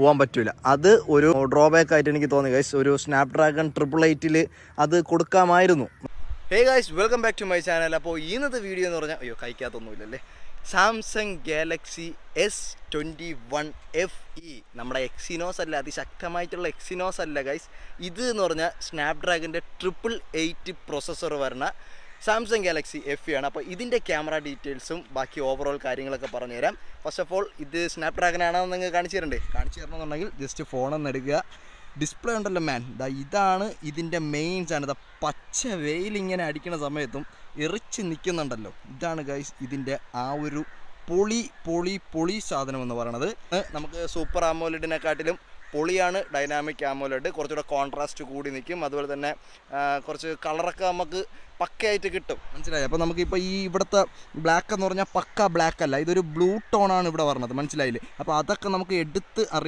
പോകാൻ പറ്റില്ല അത് ഒരു ഡ്രോബാക്ക് ആയിട്ട് എനിക്ക് തോന്നി ഗൈസ് ഒരു സ്നാപ് ഡ്രാഗൺ ട്രിപ്പിൾ എയ്റ്റിൽ അത് കൊടുക്കാമായിരുന്നു. Hey guys welcome back to my channel അപ്പോൾ ഇന്നത്തെ വീഡിയോ എന്ന് പറഞ്ഞാൽ അയ്യോ കഴിക്കാത്തൊന്നുമില്ലല്ലേ Samsung Galaxy S twenty one F E നമ്മുടെ എക്സിനോസ് അല്ല അതിശക്തമായിട്ടുള്ള എക്സിനോസ് അല്ല ഗൈസ് ഇത് എന്ന് പറഞ്ഞാൽ സ്നാപ്ഡ്രാഗന്റെ ട്രിപ്പിൾ എയ്റ്റ് പ്രൊസസ്സർ വരുന്ന സാംസങ് ഗാലക്സി എഫ് ആണ്. അപ്പോൾ ഇതിന്റെ ക്യാമറ ഡീറ്റെയിൽസും ബാക്കി ഓവറോൾ കാര്യങ്ങളൊക്കെ പറഞ്ഞു തരാം ഫസ്റ്റ് ഓഫ് ഓൾ ഇത് സ്നാപ്ഡ്രാഗൺ ആണോ നിങ്ങൾ കാണിച്ചു തരണ്ടേ? കാണിച്ചു തരണമെന്നുണ്ടെങ്കിൽ ജസ്റ്റ് ഫോണൊന്ന് എടുക്കുക. ഡിസ്പ്ലേ ഉണ്ടല്ലോ മാൻ ദാ ഇതാണ് ഇതിന്റെ മെയിൻ സാധനം ദാ പച്ച വെയിലിങ്ങനെ അടിക്കുന്ന സമയത്തും എറിച്ച് നിൽക്കുന്നുണ്ടല്ലോ ഇതാണ് ഗൈസ് ഇതിന്റെ ആ ഒരു പൊളി പൊളി പൊളി സാധനം എന്ന് പറയണത്. നമുക്ക് സൂപ്പർ ആമോലിഡിനെക്കാട്ടിലും പൊളിയാണ് ഡൈനാമിക് ആമോലഡ് കുറച്ചുകൂടെ കോൺട്രാസ്റ്റ് കൂടി നിൽക്കും. അതുപോലെ തന്നെ കുറച്ച് കളറൊക്കെ നമുക്ക് പക്കയായിട്ട് കിട്ടും. മനസ്സിലായി? അപ്പോൾ നമുക്കിപ്പോൾ ഈ ഇവിടുത്തെ ബ്ലാക്ക് എന്ന് പറഞ്ഞാൽ പക്ക ബ്ലാക്ക് അല്ല. ഇതൊരു ബ്ലൂ ടോണാണ് ഇവിടെ പറഞ്ഞത് മനസ്സിലായില്ലേ? അപ്പോൾ അതൊക്കെ നമുക്ക് എടുത്ത്